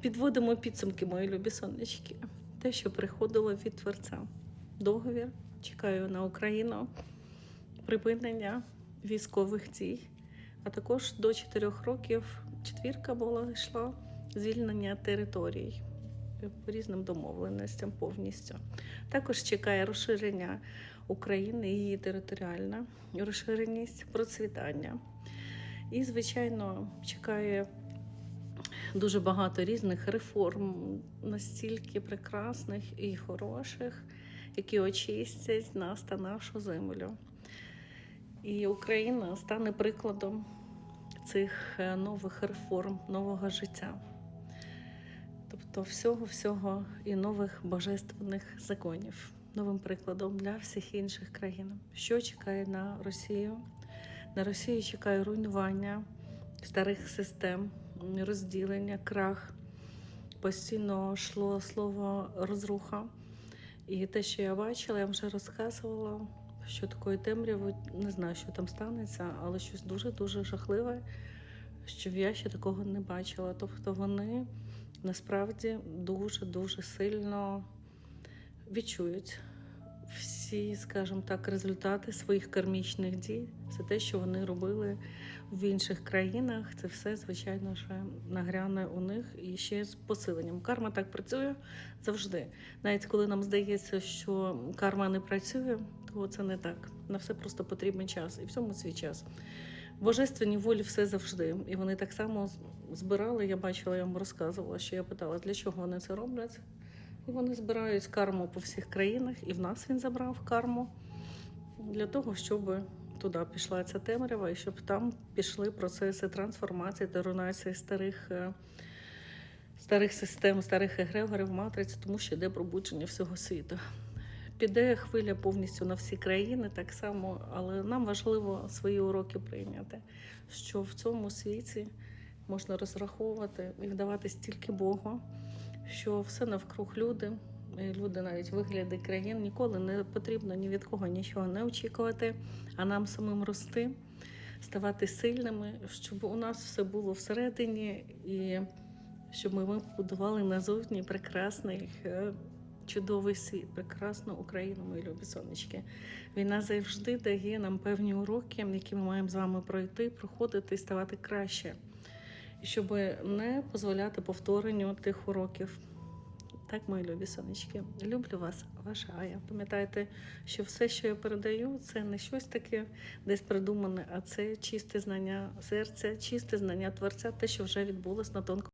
Підводимо підсумки, мої любі сонечки. Те, що приходило від Творця. Договір. Чекаю на Україну, припинення військових дій. А також до 4 років четвірка була йшла звільнення територій по різним домовленостям повністю. Також чекає розширення України, її територіальна розширеність, процвітання. І, звичайно, чекає дуже багато різних реформ, настільки прекрасних і хороших, які очистять нас та нашу землю. І Україна стане прикладом цих е, нових реформ, нового життя. Тобто всього-всього і нових божественних законів, новим прикладом для всіх інших країн. Що чекає на Росію? На Росію чекає руйнування старих систем, розділення, крах. Постійно йшло слово розруха. І те, що я бачила, я вже розказувала, що такої темряви не знаю, що там станеться, але щось дуже-дуже жахливе, що я ще такого не бачила. Тобто вони насправді дуже-дуже сильно відчують всі, скажімо так, результати своїх кармічних дій. Це те, що вони робили в інших країнах. Це все, звичайно ж, нагряне у них і ще з посиленням. Карма так працює завжди. Навіть коли нам здається, що карма не працює, то це не так. На все просто потрібен час, і всьому свій час. В божественній волі все завжди. І вони так само збирали. Я бачила, я вам розказувала, що я питала, для чого вони це роблять. І вони збирають карму по всіх країнах, і в нас він забрав карму для того, щоб туди пішла ця темрява, і щоб там пішли процеси трансформації та руйнації старих, е, старих систем, старих егрегорів, матриць, тому що йде пробудження всього світу. Піде хвиля повністю на всі країни, так само, але нам важливо свої уроки прийняти, що в цьому світі можна розраховувати і вдаватись тільки Богу, що все навкруг люди, люди навіть вигляди країн ніколи не потрібно ні від кого нічого не очікувати, а нам самим рости, ставати сильними, щоб у нас все було всередині, і щоб ми побудували назовні прекрасний. е, Чудовий світ, прекрасну Україну, мої любі сонечки. Війна завжди дає нам певні уроки, які ми маємо з вами пройти, проходити і ставати краще. Щоб не дозволяти повторенню тих уроків. Так, мої любі сонечки, люблю вас, ваша Ая. Пам'ятайте, що все, що я передаю, це не щось таке десь придумане, а це чисте знання серця, чисте знання творця, те, що вже відбулось на тонкому.